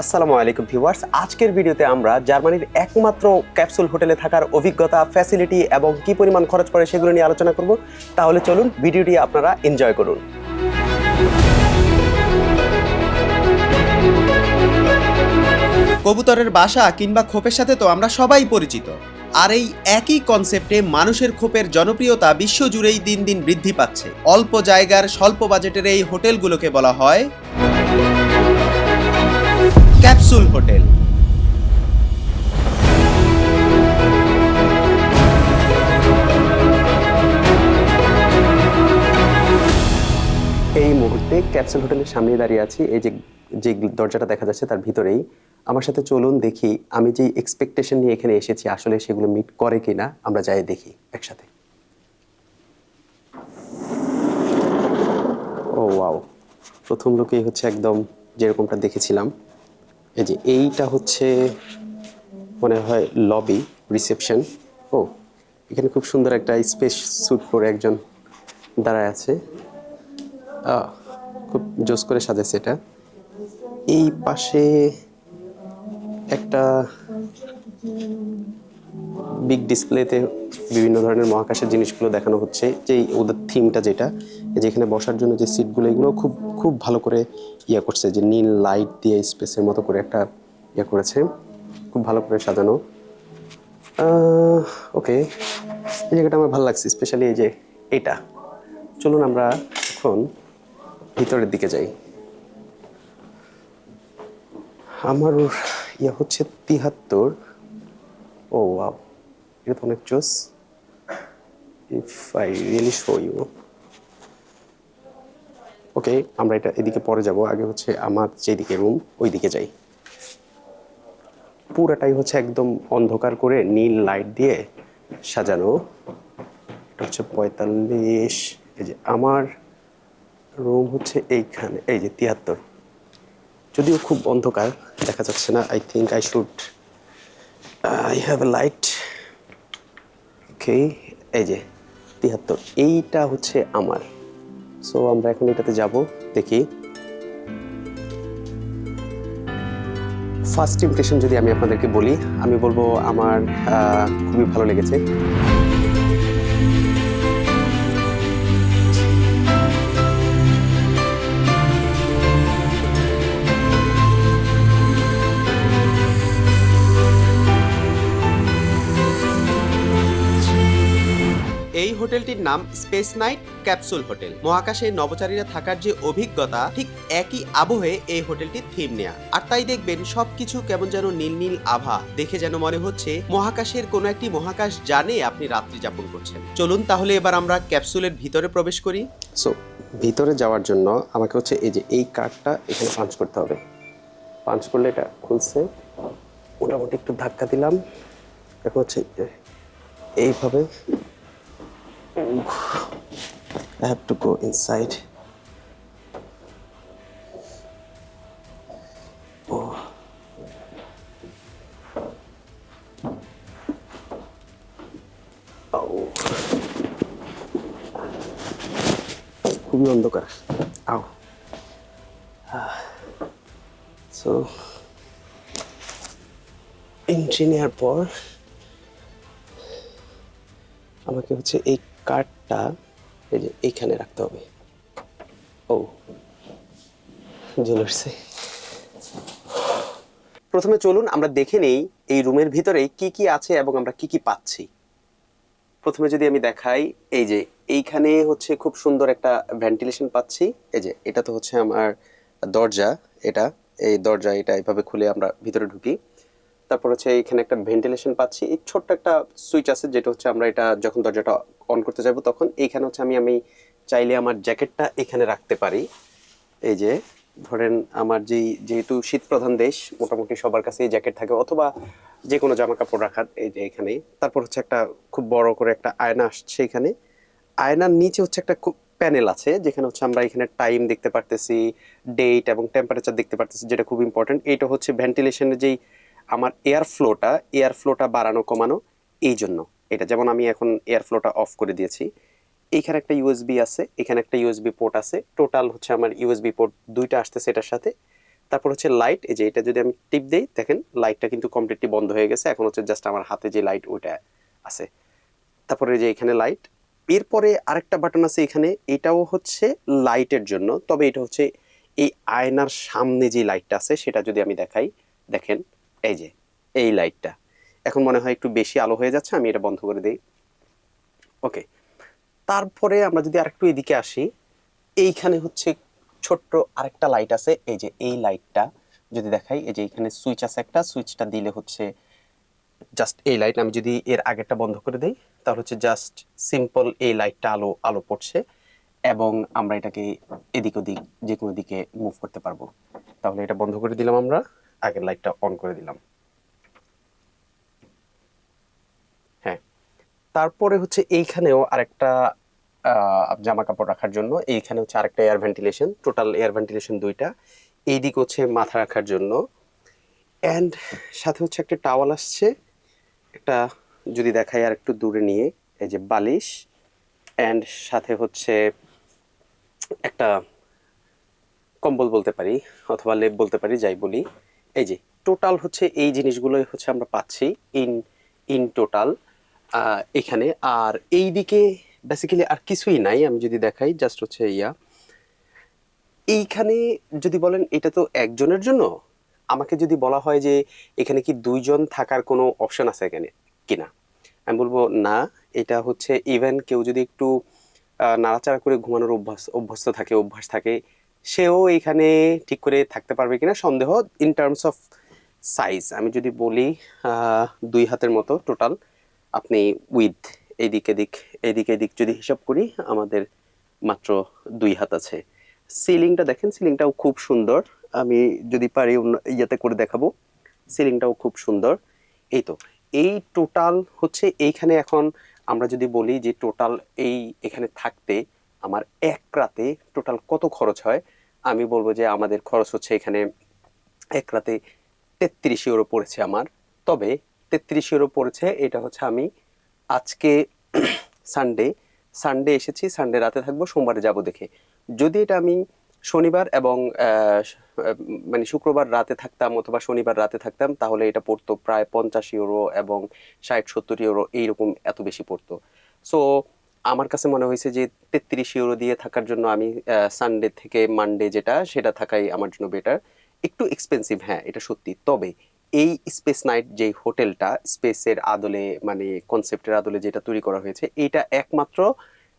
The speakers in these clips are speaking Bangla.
আসসালামু আলাইকুম ভিউয়ার্স। আজকের ভিডিওতে আমরা জার্মানির একমাত্র ক্যাপসুল হোটেলে থাকার অভিজ্ঞতা ফ্যাসিলিটি এবং কি পরিমাণ খরচ পড়ে সেগুলো নিয়ে আলোচনা করব। তাহলে চলুন ভিডিওটি আপনারা এনজয় করুন। কবুতরের বাসা কিংবা খোপের সাথে তো আমরা সবাই পরিচিত। আর এই একই কনসেপ্টে মানুষের খোপের জনপ্রিয়তা বিশ্বজুড়েই দিন দিন বৃদ্ধি পাচ্ছে। অল্প জায়গার, স্বল্প বাজেটের এই হোটেলগুলোকে বলা হয় ক্যাপসুল হোটেল। এই মুহূর্তে ক্যাপসুল হোটেলের সামনে দাঁড়িয়ে আছি। এই যে যে দরজাটা দেখা যাচ্ছে তার ভিতরেই। আমার সাথে চলুন দেখি, আমি যে এক্সপেকটেশন নিয়ে এখানে এসেছি, আসলে সেগুলো মিট করে কিনা, আমরা যাই দেখি একসাথে। ও ওয়াও প্রথম লোকেই হচ্ছে একদম যেরকমটা দেখেছিলাম। এই যে এইটা হচ্ছে মনে হয় লবি রিসেপশন ও, এখানে খুব সুন্দর একটা স্পেস স্যুট পরে একজন দাঁড়ায় আছে। খুব জোস করে সাজাচ্ছে এটা। এই পাশে একটা বিগ ডিসপ্লেতে বিভিন্ন ধরনের মহাকাশের জিনিসগুলো দেখানো হচ্ছে, যে ওদের থিমটা যেটা, এই যে এখানে বসার জন্য যে সিটগুলো, এগুলো খুব খুব ভালো করে ইয়ে করছে, যে নীল লাইট দিয়ে স্পেসের মতো করে একটা ইয়ে করেছে, খুব ভালো করে সাজানো। ওকে, এই জায়গাটা আমার ভালো লাগছে স্পেশালি এই যে এটা। চলুন আমরা এখন ভিতরের দিকে যাই। আমার ইয়ে হচ্ছে তিহাত্তর। ও ওয়াও এটা তো অনেক জোস if I really show you okay আমরা এটা এদিকে পরে যাব। আগে হচ্ছে আমার যেদিকে রুম ওই দিকে যাই। পুরাটাই হচ্ছে একদম অন্ধকার করে নীল লাইট দিয়ে সাজানো। এটা হচ্ছে পঁয়তাল্লিশ। এই যে আমার রুম হচ্ছে এইখানে, এই যে তিয়াত্তর। যদিও খুব অন্ধকার, দেখা যাচ্ছে না। I think I should I have a light okay এই যে তিয়াত্তর এইটা হচ্ছে আমার। সো আমরা এখন এটাতে যাব, দেখি। ফার্স্ট ইমপ্রেশন যদি আমি আপনাদেরকে বলি, আমি বলব আমার খুবই ভালো লেগেছে। হোটেলটির নাম স্পেস নাইট ক্যাপসুল হোটেল। মহাকাশে নবচারীরা থাকার যে অভিজ্ঞতা, ঠিক একই আবহে এই হোটেলটির থিম নেয়া। আর তাই দেখবেন সবকিছু কেমন যেন নীল নীল আভা। দেখে যেন মনে হচ্ছে মহাকাশের কোনো একটি মহাকাশ জানে আপনি রাত্রি যাপন করছেন। চলুন তাহলে এবার আমরা ক্যাপসুলের ভিতরে প্রবেশ করি। সো ভিতরে যাওয়ার জন্য আমাকে হচ্ছে এই যে এই কার্ডটা এখানে পাঞ্চ করতে হবে। পাঞ্চ করলে এটা খুলছে। মোটামুটি একটু ধাক্কা দিলাম। এখন হচ্ছে এই- এইভাবে I have to go inside খুবই অন্ধকার আও সো এন্ট্রি নেওয়ার পর আমাকে হচ্ছে এই কার্ডটা এই যে এইখানে রাখতে হবে। ও। জ্বলে উঠছে প্রথমে চলুন, আমরা দেখে নেই এই রুমের ভিতরে কি কি আছে এবং আমরা কি কি পাচ্ছি। প্রথমে যদি আমি দেখাই, এই যে এইখানে হচ্ছে খুব সুন্দর একটা ভেন্টিলেশন পাচ্ছি। এই যে এটা তো হচ্ছে আমার দরজা, এটা। এই দরজা, এটা এভাবে খুলে আমরা ভিতরে ঢুকি। তারপর হচ্ছে এখানে একটা ভেন্টিলেশন পাচ্ছি। এই ছোট্ট একটা সুইচ আছে যেটা হচ্ছে আমরা এটা যখন দরজাটা অন করতে যাব তখন এইখানে হচ্ছে আমি আমি চাইলে আমার জ্যাকেটটা এখানে রাখতে পারি। এই যে, ধরেন আমার যেই, যেহেতু শীত প্রধান দেশ, মোটামুটি সবার কাছে জ্যাকেট থাকে অথবা যে কোনো জামা কাপড় রাখার, এই যে এখানে তারপর হচ্ছে একটা খুব বড় করে একটা আয়না আসছে এখানে। আয়নার নিচে হচ্ছে একটা খুব প্যানেল আছে, যেখানে হচ্ছে আমরা এখানে টাইম দেখতে পারতেছি ডেট এবং টেম্পারেচার দেখতে পারতেছি, যেটা খুব ইম্পর্টেন্ট এইটা হচ্ছে ভেন্টিলেশনের যেই আমার এয়ার ফ্লোটা এয়ার ফ্লোটা বাড়ানো, কমানো, এই জন্য। এটা যেমন আমি এখন এয়ার ফ্লোটা অফ করে দিয়েছি এইখানে একটা ইউএসবি আছে, এখানে একটা ইউএসবি পোর্ট আছে। টোটাল হচ্ছে আমার ইউএসবি পোর্ট দুইটা আসতেছে এটার সাথে। তারপর হচ্ছে লাইট এই যে এটা যদি আমি টিপ দিই, দেখেন লাইটটা কিন্তু কমপ্লিটলি বন্ধ হয়ে গেছে। এখন হচ্ছে জাস্ট আমার হাতে যে লাইট ওইটা আছে। তারপরে যে এখানে লাইট এরপরে আরেকটা বাটন আছে এখানে। এটাও হচ্ছে লাইটের জন্য। তবে এটা হচ্ছে এই আয়নার সামনে যে লাইটটা আছে, সেটা যদি আমি দেখাই, দেখেন এই যে, এই লাইটটা এখন মনে হয় একটু বেশি আলো হয়ে যাচ্ছে, আমি এটা বন্ধ করে দিই। ওকে। তারপরে আমরা যদি আরেকটু এদিকে আসি, এইখানে হচ্ছে ছোট্ট আরেকটা লাইট আছে। এই যে, এই লাইটটা যদি দেখাই, এই যে এখানে সুইচ আছে একটা সুইচটা দিলে হচ্ছে জাস্ট এই লাইট আমি যদি এর আগেরটা বন্ধ করে দিই, তাহলে হচ্ছে জাস্ট সিম্পল এই লাইটটা আলো আলো পড়ছে এবং আমরা এটাকে এদিক ওদিক যে কোনো দিকে মুভ করতে পারব। তাহলে এটা বন্ধ করে দিলাম আমরা। আগের লাইটটা অন করে দিলাম। হ্যাঁ। তারপরে হচ্ছে এইখানেও আরেকটা জামা কাপড় রাখার জন্য, এইখানে হচ্ছে আরেকটা air ventilation total air ventilation দুইটা এই দিক হচ্ছে মাথা রাখার জন্য। অ্যান্ড সাথে হচ্ছে একটা টাওয়াল আসছে, একটা যদি দেখাই আর একটু দূরে নিয়ে, এই যে বালিশ অ্যান্ড সাথে হচ্ছে একটা কম্বল বলতে পারি, অথবা লেপ বলতে পারি, যাই বলি। এই যে টোটাল হচ্ছে এই জিনিসগুলোই হচ্ছে আমরা পাচ্ছি ইন ইন টোটাল এখানে। আর এই দিকে বেসিক্যালি আর কিছুই নাই, আমি যদি দেখাই জাস্ট হচ্ছে ইয়া। এইখানে যদি বলেন, এটা তো একজনের জন্য? আমাকে যদি বলা হয় যে, এখানে কি দুইজন থাকার কোনো অপশন আছে এখানে? কিনা? আমি বলব, না, এটা হচ্ছে ইভেন কেউ যদি একটু নাড়াচাড়া করে ঘুমানোর অভ্যাস, অভ্যস্ত থাকে, অভ্যাস থাকে সেও এখানে ঠিক করে থাকতে পারবে কিনা সন্দেহ ইন টার্মস অফ সাইজ আমি যদি বলি দুই হাতের মতো টোটাল আপনি উইথ এইদিক এদিক এদিক এদিক যদি হিসাব করি, আমাদের মাত্র দুই হাত আছে। সিলিংটা দেখেন সিলিংটাও খুব সুন্দর। আমি যদি পারি ইয়েতে করে দেখাবো। সিলিংটাও খুব সুন্দর। এই তো, এই টোটাল হচ্ছে এইখানে এখন আমরা যদি বলি যে টোটাল এই এখানে থাকতে আমার এক রাতে টোটাল কত খরচ হয়? আমি বলব যে আমাদের খরচ হচ্ছে এখানে এক রাতে তেত্রিশ ইউরো পড়েছে আমার। তবে তেত্রিশ ইউরো পড়েছে, এটা হচ্ছে আমি আজকে সানডে সানডে এসেছি সানডে রাতে থাকব, সোমবারে যাব দেখে। যদি এটা আমি শনিবার এবং মানে শুক্রবার রাতে থাকতাম অথবা শনিবার রাতে থাকতাম, তাহলে এটা পড়তো প্রায় পঞ্চাশ ইউরো এবং ষাট, সত্তর ইউরো এইরকম এত বেশি পড়তো। সো আমার কাছে মনে হয়েছে যে তেত্রিশ ইউরো দিয়ে থাকার জন্য আমি সানডে থেকে মানডে যেটা, সেটা থাকাই আমার জন্য বেটার একটু এক্সপেন্সিভ হ্যাঁ এটা সত্যি। তবে এই স্পেস নাইট যে হোটেলটা স্পেসের আদলে মানে কনসেপ্টের আদলে যেটা তৈরি করা হয়েছে, এটা একমাত্র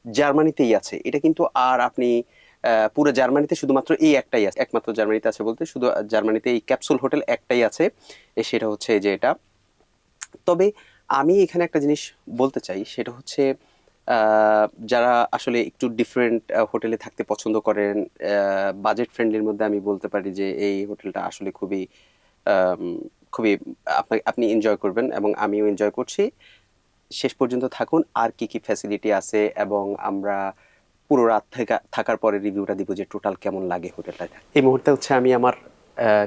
জার্মানিতেই আছে। এটা কিন্তু আর আপনি পুরো জার্মানিতে শুধুমাত্র এই একটাই আছে, একমাত্র জার্মানিতে আছে বলতে, শুধু জার্মানিতে এই ক্যাপসুল হোটেল একটাই আছে সেটা হচ্ছে যে এটা। তবে আমি এখানে একটা জিনিস বলতে চাই, সেটা হচ্ছে যারা আসলে একটু ডিফারেন্ট হোটেলে থাকতে পছন্দ করেন বাজেট ফ্রেন্ডলির মধ্যে আমি বলতে পারি যে এই হোটেলটা আসলে খুবই খুবই আপনি এনজয় করবেন এবং আমিও এনজয় করছি। শেষ পর্যন্ত থাকুন, আর কি কি ফ্যাসিলিটি আছে এবং আমরা পুরো রাত থেকে, থাকার পরে রিভিউটা দিব যে টোটাল কেমন লাগে হোটেলটা এই মুহূর্তে হচ্ছে আমি আমার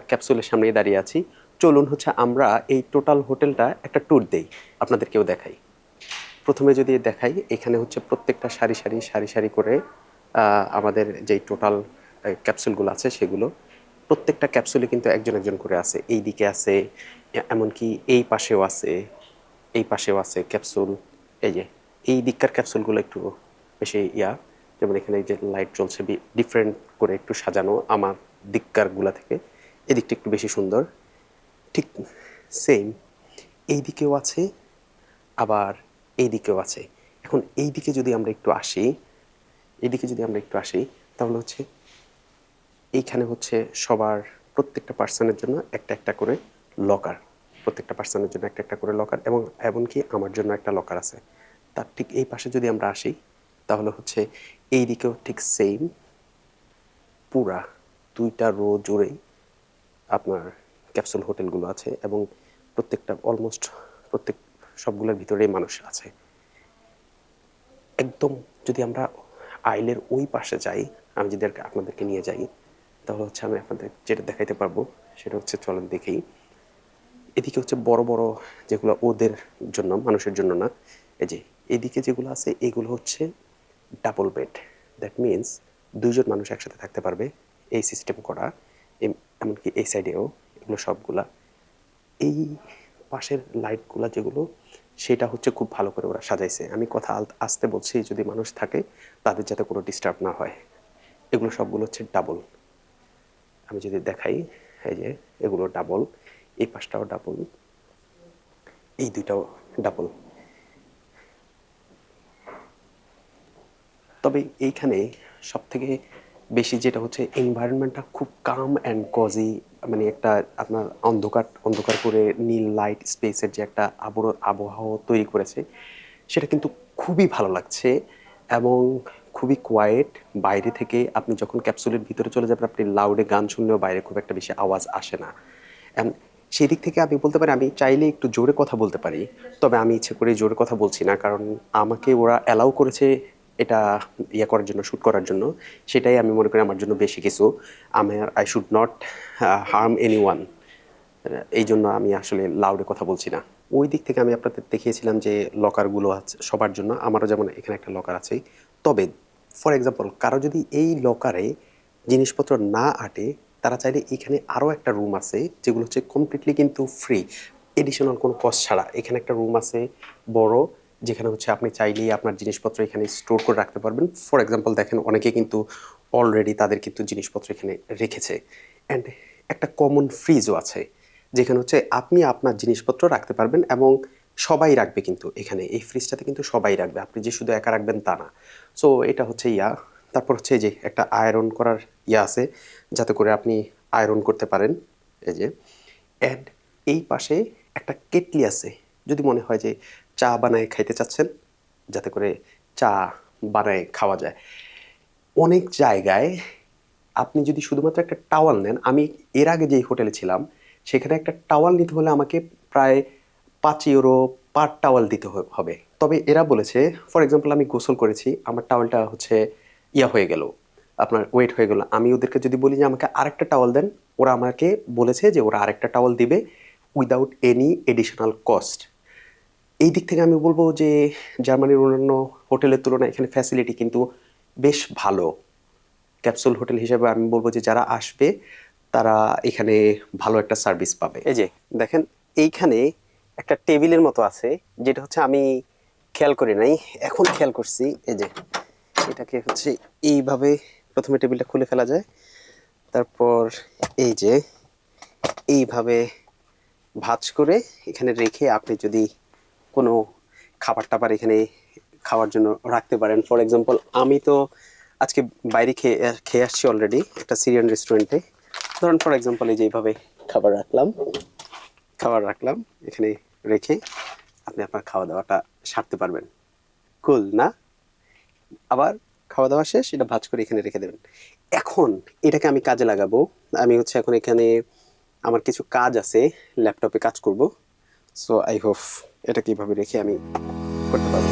ক্যাপসুলের সামনেই দাঁড়িয়ে আছি। চলুন হচ্ছে আমরা এই টোটাল হোটেলটা একটা ট্যুর দেই, আপনাদেরকেও দেখাই। প্রথমে যদি দেখাই, এখানে হচ্ছে প্রত্যেকটা সারি সারি সারি সারি করে আমাদের যেই টোটাল ক্যাপসুলগুলো আছে সেগুলো, প্রত্যেকটা ক্যাপসুলে কিন্তু একজন একজন করে আছে। এই দিকে আছে এমনকি এই পাশেও আছে, এই পাশেও আছে ক্যাপসুল এই যে, এই দিককার ক্যাপসুলগুলো একটু বেশি ইয়া, যেমন এখানে যে লাইট জ্বলছে ডিফারেন্ট করে একটু সাজানো আমার দিককারগুলা থেকে। এদিকটা একটু বেশি সুন্দর। ঠিক সেম এই দিকেও আছে, আবার এই দিকেও আছে। এখন এই দিকে যদি আমরা একটু আসি, এইদিকে যদি আমরা একটু আসি, তাহলে হচ্ছে এইখানে হচ্ছে সবার প্রত্যেকটা পার্সনের জন্য একটা একটা করে লকার প্রত্যেকটা পার্সনের জন্য একটা একটা করে লকার এবং এমনকি আমার জন্য একটা লকার আছে। তার ঠিক এই পাশে যদি আমরা আসি, তাহলে হচ্ছে এই দিকেও ঠিক সেম পুরা দুইটা রো জুড়েই আপনার ক্যাপসুল হোটেলগুলো আছে এবং প্রত্যেকটা অলমোস্ট প্রত্যেক সবগুলোর ভিতরেই মানুষ আছে। একদম যদি আমরা আইলের ওই পাশে যাই, আমি যদি আপনাদেরকে নিয়ে যাই, তাহলে হচ্ছে আমি আপনাদের যেটা দেখাইতে পারব, সেটা হচ্ছে চলেন দেখেই এদিকে হচ্ছে বড় বড় যেগুলো ওদের জন্য, মানুষের জন্য না, এই যে এদিকে যেগুলো আছে, এগুলো হচ্ছে ডাবল বেড দ্যাট মিন্স দুইজন মানুষ একসাথে থাকতে পারবে এই সিস্টেম করা। এম- এমনকি এই সাইডেও এগুলো সবগুলা। এই পাশের লাইটগুলা যেগুলো সেটা হচ্ছে খুব ভালো করে ওরা সাজাইছে। আমি কথা আসতে বলছি, যদি মানুষ থাকে, তাদের যাতে কোনো ডিস্টার্ব না হয়। এগুলো সবগুলো হচ্ছে ডাবল আমি যদি দেখাই, এই যে, এগুলো ডাবল এই পাশটাও ডাবল এই দুইটাও ডাবল তবে এইখানে সব থেকে বেশি যেটা হচ্ছে এনভায়রনমেন্টটা খুব কাম অ্যান্ড কজি মানে একটা আপনার অন্ধকার অন্ধকার করে নীল লাইট স্পেসের যে একটা আবর আবহাওয়া তৈরি করেছে, সেটা কিন্তু খুবই ভালো লাগছে এবং খুবই কোয়াইট বাইরে থেকে আপনি যখন ক্যাপসুলের ভিতরে চলে যাবেন, আপনি লাউডে গান শুনলেও বাইরে খুব একটা বেশি আওয়াজ আসে না। সেই দিক থেকে আমি বলতে পারি, আমি চাইলে একটু জোরে কথা বলতে পারি, তবে আমি ইচ্ছে করে জোরে কথা বলছি না, কারণ আমাকে ওরা অ্যালাউ করেছে এটা ইয়ে করার জন্য শ্যুট করার জন্য, সেটাই আমি মনে করি আমার জন্য বেশি কিছু। আমার I should not harm anyone এই জন্য আমি আসলে লাউডে কথা বলছি না। ওই দিক থেকে আমি আপনাদের দেখিয়েছিলাম যে লকারগুলো আছে সবার জন্য, আমারও যেমন এখানে একটা লকার আছে। তবে ফর এক্সাম্পল কারও যদি এই লকারে জিনিসপত্র না আটে, তারা চাইলে এখানে আরও একটা রুম আছে, যেগুলো হচ্ছে কমপ্লিটলি কিন্তু ফ্রি এডিশনাল কোনো কস্ট ছাড়া। এখানে একটা রুম আছে, বড়। যেখানে হচ্ছে আপনি চাইলেই আপনার জিনিসপত্র এখানে স্টোর করে রাখতে পারবেন। ফর এক্সাম্পল দেখেন অনেকে কিন্তু অলরেডি তাদের কিন্তু জিনিসপত্র এখানে রেখেছে। অ্যান্ড একটা কমন ফ্রিজও আছে, যেখানে হচ্ছে আপনি আপনার জিনিসপত্র রাখতে পারবেন এবং সবাই রাখবে কিন্তু এখানে। এই ফ্রিজটাতে কিন্তু সবাই রাখবে, আপনি যে শুধু একা রাখবেন তা না। সো এটা হচ্ছে ইয়া। তারপর হচ্ছে যে একটা আয়রন করার ইয়া আছে, যাতে করে আপনি আয়রন করতে পারেন। এই যে অ্যান্ড এই পাশে একটা কেটলি আছে। যদি মনে হয় যে চা বানায় খাইতে চাচ্ছেন, যাতে করে চা বানায় খাওয়া যায়। অনেক জায়গায় আপনি যদি শুধুমাত্র একটা টাওয়াল নেন, আমি এর আগে যেই হোটেলে ছিলাম, সেখানে একটা টাওয়াল নিতে হলে আমাকে প্রায় পাঁচ ইউরো পার টাওয়াল দিতে হবে। তবে এরা বলেছে, ফর এক্সাম্পল আমি গোসল করেছি, আমার টাওয়ালটা হচ্ছে ইয়া হয়ে গেল, আপনার ওয়েট হয়ে গেল। আমি ওদেরকে যদি বলি যে আমাকে আরেকটা টাওয়াল দেন, ওরা আমাকে বলেছে যে ওরা আরেকটা টাওয়াল দিবে উইদাউট এনি এডিশনাল কস্ট। এই দিক থেকে আমি বলব যে জার্মানির অন্যান্য হোটেলের তুলনায় এখানে ফ্যাসিলিটি কিন্তু বেশ ভালো। ক্যাপসুল হোটেল হিসেবে আমি বলব যে যারা আসবে তারা এখানে ভালো একটা সার্ভিস পাবে। এই যে। দেখেন এইখানে একটা টেবিলের মতো আছে যেটা হচ্ছে আমি খেয়াল করি নাই এখন খেয়াল করছি এই যে এটাকে হচ্ছে এইভাবে প্রথমে টেবিলটা খুলে ফেলা যায় তারপর এই যে এইভাবে ভাঁজ করে এখানে রেখে আপনি যদি কোনো খাবার টাবার এখানে খাওয়ার জন্য রাখতে পারেন। ফর এক্সাম্পল আমি তো আজকে বাইরে খেয়ে খেয়ে আসছি অলরেডি একটা সিরিয়ান রেস্টুরেন্টে ধরুন ফর এক্সাম্পল এই যে এইভাবে খাবার রাখলাম। খাবার রাখলাম, এখানে রেখে আপনি আপনার খাওয়া দাওয়াটা সারতে পারবেন। কুল না? আবার খাওয়া দাওয়া শেষ, এটা ভাজ করে এখানে রেখে দেবেন। এখন এটাকে আমি কাজে লাগাবো। আমি হচ্ছে এখন এখানে আমার কিছু কাজ আছে ল্যাপটপে কাজ করব। সো আই হোপ এটা কীভাবে রেখে আমি করতে পারব?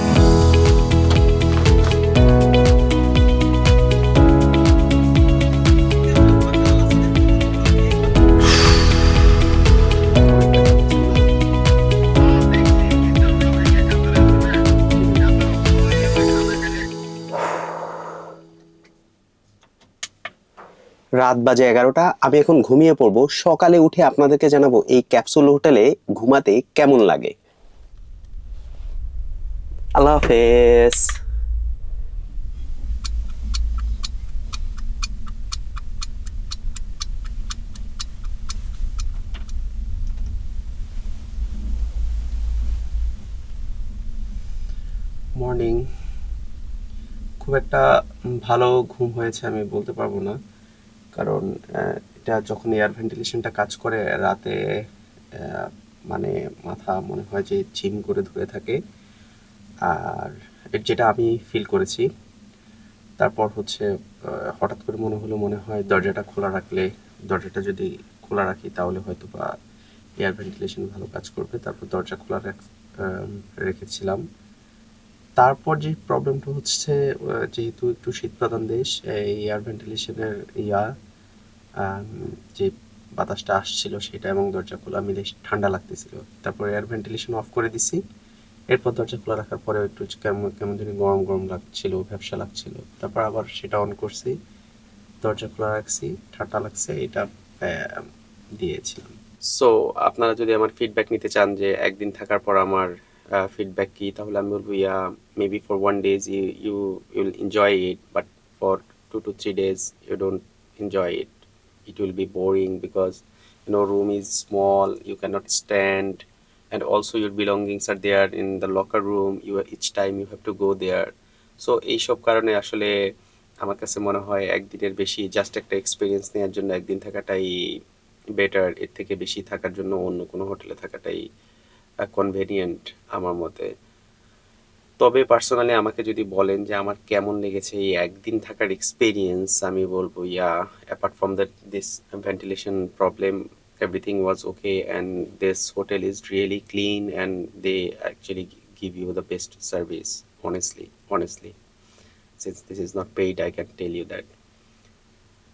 রাত বাজে এগারোটা, আমি এখন ঘুমিয়ে পড়ব। সকালে উঠে আপনাদেরকে জানাব এই ক্যাপসুল হোটেলে ঘুমাতে কেমন লাগে। আল্লাহ হাফেজ। মর্নিং খুব একটা ভালো ঘুম হয়েছে আমি বলতে পারব না। কারণ এটা যখন এয়ার ভেন্টিলেশনটা কাজ করে রাতে মানে মাথা মনে হয় যে জিম করে ধরে থাকে। আর যেটা আমি ফিল করেছি, তারপর হচ্ছে হঠাৎ করে মনে হলো, মনে হয় দরজাটা খোলা রাখলে, দরজাটা যদি খোলা রাখি তাহলে হয়তো বা এয়ার ভেন্টিলেশন ভালো কাজ করবে। তারপর দরজা খোলা রাখ- রেখেছিলাম। তারপর যে প্রবলেমটা হচ্ছে যেহেতু একটু শীত প্রধান দেশ, এই এয়ার ভেন্টিলেশনের ইয়া যে বাতাসটা আসছিল সেটা এবং দরজা খোলা মিলে ঠান্ডা লাগতেছিল। তারপর এয়ার ভেন্টিলেশন অফ করে দিছি। এরপর দরজা খোলা রাখার পরে একটু কেমন কেমন জানি গরম গরম লাগছিল ভ্যাবসা লাগছিল। তারপর আবার সেটা অন করছি, দরজা খোলা রাখছি, ঠান্ডা লাগছে, এটা দিয়েছিলাম। সো আপনারা যদি আমার ফিডব্যাক নিতে চান যে একদিন থাকার পর আমার ফিডব্যাক কি, তাহলে আমি বলব yeah maybe for one days you you will enjoy it but for two two three days you don't enjoy it it will be boring because know, room is small, you cannot stand. And also your belongings are there in the locker room. You, each time you have to go there. So এইসব কারণে আসলে আমার কাছে মনে হয় একদিনের বেশি জাস্ট একটা এক্সপিরিয়েন্স নেওয়ার জন্য একদিন থাকাটাই বেটার এর থেকে বেশি থাকার জন্য অন্য কোনো হোটেলে থাকাটাই কনভেনিয়েন্ট আমার মতে। তবে পার্সোনালি আমাকে যদি বলেন যে আমার কেমন লেগেছে এই একদিন থাকার এক্সপিরিয়েন্স আমি বলব yeah apart from that this ventilation problem everything was okay and this hotel is really clean and they actually give you the best service honestly honestly since this is not paid I can tell you that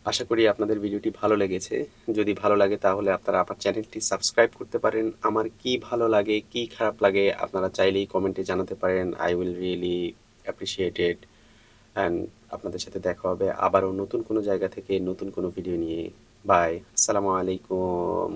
আশা করি আপনাদের ভিডিওটি ভালো লেগেছে। যদি ভালো লাগে তাহলে আপনারা আমার চ্যানেলটি সাবস্ক্রাইব করতে পারেন। আমার কি ভালো লাগে, কি খারাপ লাগে, আপনারা চাইলেই কমেন্টে জানাতে পারেন। I will really appreciated and আপনাদের সাথে দেখা হবে আবারও নতুন কোনো জায়গা থেকে নতুন কোনো ভিডিও নিয়ে। বাই আসসালামু আলাইকুম